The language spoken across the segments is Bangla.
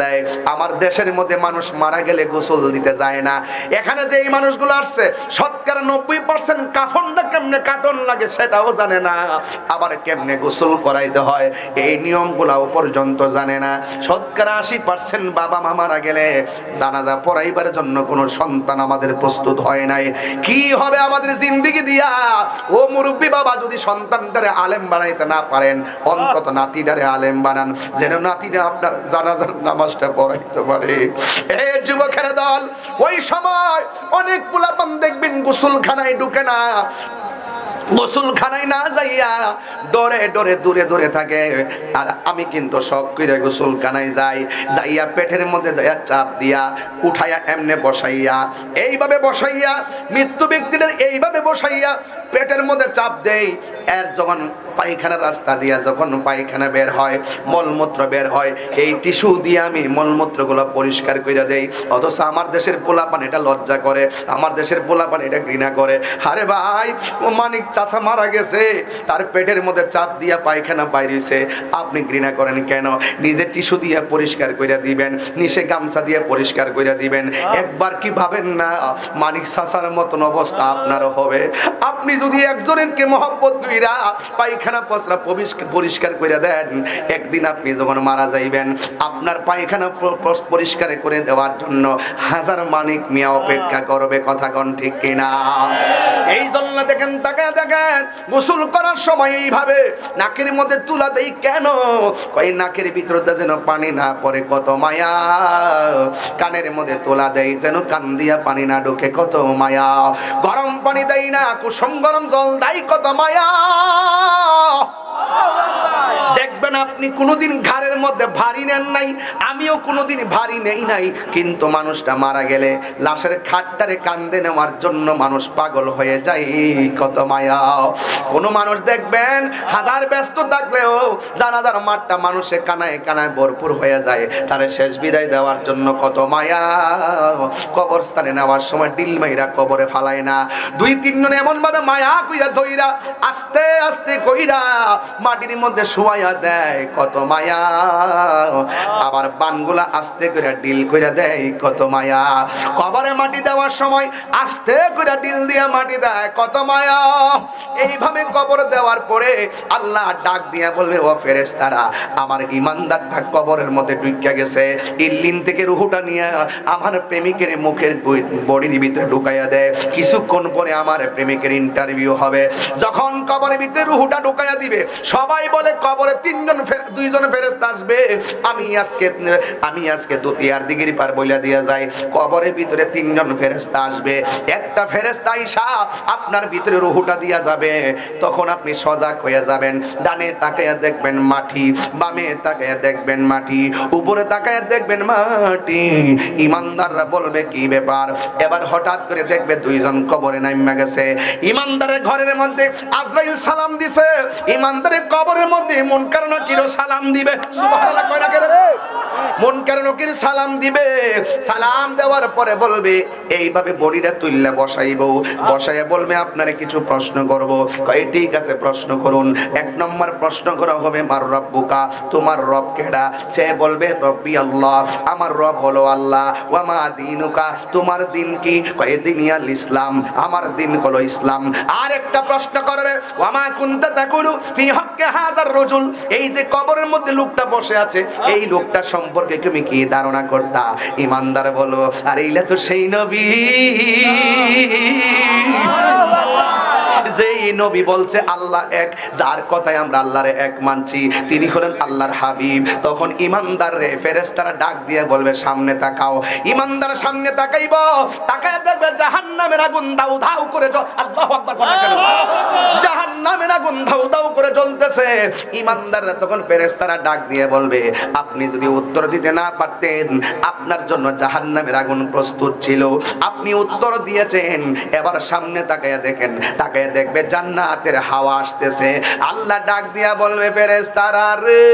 দেয়। আমার দেশের মধ্যে মানুষ মারা গেলে গোসল দিতে যায় না। এখানে যে এই মানুষগুলো আসছে, শতকরা নব্বই পার্সেন্ট কাফনটা কেমনে কাটন লাগে সেটাও জানে না। আবার কেমনে গোসল করাইতে হয়, এই নিয়মগুলাও পর্যন্ত জানে না। আশি পার্সেন্ট বাবা মা মারা গেলে জানাজা পড়াইবার জন্য কোনো সন্তান আমাদের প্রস্তুত হয় নাই। কি হবে আমাদের জিন্দিগি দিয়া? ও মুরব্বী বাবা, যদি সন্তানটারে আলেম বানাইতে না পারেন, অন্তত নাতিটারে আলেম বানান। যেন নাতিটা আপনার জানাজার নামাজটা পড়াইতে পারে। এ যুবকের দল ওই সময় অনেক পোলাপান দেখবেন গোসলখানায় ঢুকে না। গোসলখানায় না যাইয়া ডরে ডরে দূরে দূরে থাকে। আর আমি কিন্তু শখ করে গোসলখানায় যাই, যাইয়া পেটের মধ্যে যাইয়া চাপ দিয়া, উঠাইয়া এমনে বসাইয়া, এইভাবে বসাইয়া, মৃত্যু ব্যক্তিদের এইভাবে বসাইয়া পেটের মধ্যে চাপ দেই। এর যখন পায়খানা রাস্তা দিয়া যখন পায়খানা বের হয়, মলমূত্র বের হয়, এই টিস্যু দিয়ে আমি মলমূত্রগুলো পরিষ্কার করে দেই। অথচ আমার দেশের পোলাপান এটা লজ্জা করে, আমার দেশের পোলাপান এটা ঘৃণা করে। আরে ভাই মানিক চাচা মারা গেছে তার পেটের মধ্যে চাপ দিয়া পায়খানা বাইরেছে। আপনি ঘৃণা করেন কেন? নিজে টিস্যু দিয়ে পরিষ্কার করে দিবেন নিচে গামছা দিয়ে পরিষ্কার করে দিবেন। একবার কি ভাবেন না মানিক চাচার মতন অবস্থা আপনারও হবে। আপনি যদি একজনেরকে মহব্বত কইরা পায়খানা পচরা পরিষ্কার- করে দেন একদিন আপনি যখন মারা যাইবেন আপনার পায়খানা পরিষ্কার করে দেওয়ার জন্য হাজার মানিক মিয়া অপেক্ষা করবে কথা কন ঠিক কিনা? এই জন্য দেখেন তাকে দেখেন গোসল করার সময় এইভাবে নাকের মধ্যে তুলা দেই কেন? কই নাকের ভিতর দিয়ে যেন পানি না পড়ে কত মায়া। কানের মধ্যে তোলা দেই যেন কান দিয়া পানি না ঢোকে কত মায়া। গরম পানি দেই না কুসুম গরম জল দেয় কত মায়া। দেখবেন আপনি কোনোদিন ঘাড়ের মধ্যে ভারী নেন নাই, আমিও কোনোদিন ভারী নেই নাই। কিন্তু মানুষটা মারা গেলে লাশের খাটটারে কান্দে নেওয়ার জন্য মানুষ পাগল হয়ে যায়। কত মায়া। কোনো মানুষ দেখবেন, হাজার ব্যস্ত থাকলেও জানাজার মাঠটা মানুষে কানায় কানায় ভরপুর হয়ে যায়। তারে শেষ বিদায় দেওয়ার জন্য কত মায়া। কবরস্থানে নেওয়ার সময় ডিল মাইরা কবরে ফালায় না। দুই তিনজন এমন ভাবে মায়া কইরা ধইরা, আস্তে আস্তে কইরা মাটির মধ্যে শোয়াইয়া দেয়। কত মায়া। আবার বানগুলা আস্তে করে ডিল কইরা দেয় কত মায়া। কবরে মাটি দেওয়ার সময় আস্তে করে ডিল দিয়া মাটি দেয় কত মায়া। এইভাবে কবর দেওয়ার পরে আল্লাহ ডাক দিয়া বলবে, ও ফেরেশতারা, আমার ইমানদারটা কবরের মধ্যে ঢুকিয়া গেছে। ইল্লিন থেকে রুহুটা নিয়ে আমার প্রেমিকের মুখের বডির ভিতরে ঢুকাইয়া দেয় কিছুক্ষণ পরে আমার প্রেমিকের ইন্টারভিউ হবে। যখন কবরের ভিতরে রুহুটা ঢুকাইয়া দিবে, সবাই বলে, কবরে তিনজন ফের- দুইজন ফেরেস্তা আসবে। আমি আজকে আমি আজকে দুতিয়ার দিগির পার বইলা দিয়া যাই। কবরের ভিতরে তিনজন ফেরেস্তা আসবে। একটা ফেরেস্তা আইসা আপনার ভিতরে রুহুটা দিয়া যাবে। তখন আপনি সজাগ হয়ে যাবেন। ডানে তাকাইয়া দেখবেন মাটি, বামে তাকাইয়া দেখবেন মাটি, উপরে তাকাইয়া দেখবেন মাটি। ইমানদাররা বলবে, কি ব্যাপার? এবার হঠাৎ করে দেখবে দুইজন কবরে নাইমা গেছে। ইমানদারের ঘরের মধ্যে আজরাইল সালাম দিছে। ইমানদারের কবরের মধ্যে মন কারণ কিরো সালাম দিবে? সুবহানাল্লাহ কয় না কেরে মন কারণ কির সালাম দিবে? সালাম দেওয়ার পরে বলবে, এইভাবে বডিটা তুললে বসাইব। বসাইয়া বলবে, আপনারে কিছু প্রশ্ন করব। কয়, ঠিক আছে, প্রশ্ন করুন। এক নম্বর প্রশ্ন করা হবে, মার রব্বুকা তোমার রব কেডা? সে বলবে, রব্বি আল্লাহ, আমার রব হলো আল্লাহ। ওয়ামা দিনুকা, তোমার দিন কি? কয় দিনিয়াল ইসলাম, আমার দিন হলো ইসলাম। আর একটা প্রশ্ন করবে, ওয়ামা কুনতা তাকুলু ফি হক্কে হাজার রজুল? এই যে কবরের মধ্যে লোকটা বসে আছে, এই লোকটা সম্পর্কে তুমি কি ধারণা করতা? ইমানদার বলো, আর এইলা তো সেই নবী। যেই নবী বলছে, আল্লাহ এক, যার কথায় আমরা আল্লাহরে এক মানছি, তিনি হলেন আল্লাহর হাবিব। তখন ইমানদার রে ফেরেশতারা ডাক দিয়ে বলবে, সামনে তাকাও। ইমানদার সামনে তাকাইব, তাকায় দেখবে জাহান্নামের আগুন দাউ ধাউ করে আল্লাহু আকবার কেন আগুন দাউ দাউ করে জ্বলতেছে। ইমানদাররা তখন ফেরেশতারা ডাক দিয়ে বলবে, আপনি যদি উত্তর দিতে না পারতেন, আপনার জন্য জাহান্নামের আগুন প্রস্তুত ছিল। আপনি উত্তর দিয়েছেন। এবার সামনে তাকায়া দেখেন, তাকায়া দেখবে জান্নাতের হাওয়া আসতেছে। আল্লাহ ডাক দিয়া বলবে, ফেরেশতারা রে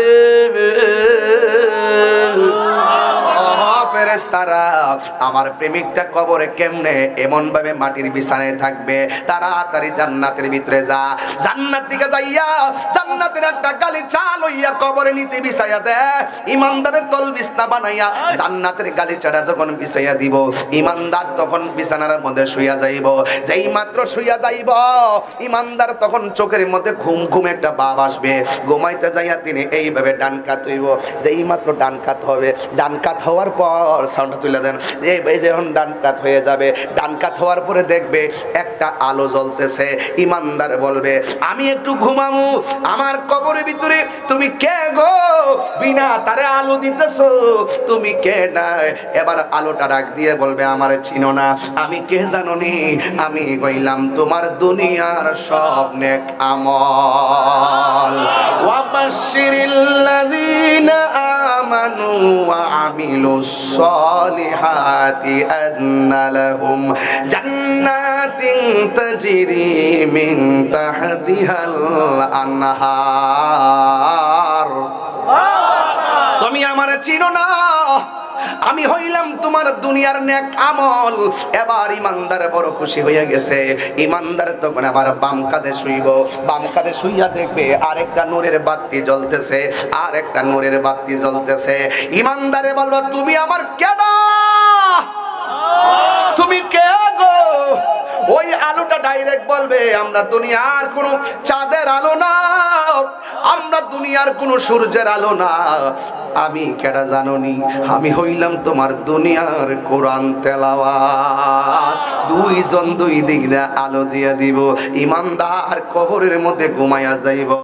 ও আমার প্রেমিকটা কবরে কেমনে এমন ভাবে মাটির বিছানায় থাকবে? তাড়াতাড়ি জান্নাতের ভিতরে যা। জান্নাত দিকে যাইয়া জান্নাতের একটা গালিচা লইয়া কবরে নিতে বিছাইয়া দে। ইমানদারের তল বিছনা বানাইয়া জান্নাতের গালিচাটা যখন বিছাইয়া দিব, ইমানদার তখন বিছানার মধ্যে শুইয়া যাইব। যেই মাত্র শুইয়া যাইব, ইমানদার তখন চোখের মধ্যে ঘুম ঘুম একটা ভাব আসবে। ঘুমাইতে যাইয়া তিনি এইভাবে ডান কাত হইব। যেই মাত্র ডান কাত হবে, ডান কাত হওয়ার পর সাউন্ডটা তুলে দেন। এই যখন ডান কাত হয়ে যাবে, ডান কাত হওয়ার পরে দেখবে একটা আলো জ্বলতেছে। ইমানদার বলবে, আমি একটু ঘুমামু, আমার কবরের ভিতরে তুমি কে গো? বিনা তারে আলো দিতেছো, তুমি কে না এবার আলোটা ডাক দিয়ে বলবে, আমার চিনো না, আমি কে জানো নি আমি কইলাম, তোমার দুনিয়ার সব নেক আমল। ওয়াবাশশিরিল্লাযীনা আমানু ওয়া আমিলুস সালিহাতি أن لهم জান্নাতিন তাজরি মিন تحتها আনহার। তুমি আমার চিনো না? আমি হইলাম তোমার দুনিয়ার নেক আমল। এবার ইমানদার বড় খুশি হইয়া গেছে। ইমানদার তখন আবার বাম কাঁধে শুইব। বাম কাঁধে শুইয়া দেখবে আরেকটা নূরের বাতি জ্বলতেছে আর একটা নূরের বাতি জ্বলতেছে। ইমানদারে বলব তুমি আমার কেডা? তুমি কে গো? ওই আলোটা ডাইরেক্ট বলবে, আমরা দুনিয়ার কোনো চাঁদের আলো না, আমরা দুনিয়ার কোনো সূর্যের আলো না। আমি কেডা জাননি, আমি হইলাম তোমার দুনিয়ার কোরআন তেলাওয়া দুইজন দুই দিক আলো দিয়া দিব, ইমানদার কবরের মধ্যে ঘুমাইয়া যাইব।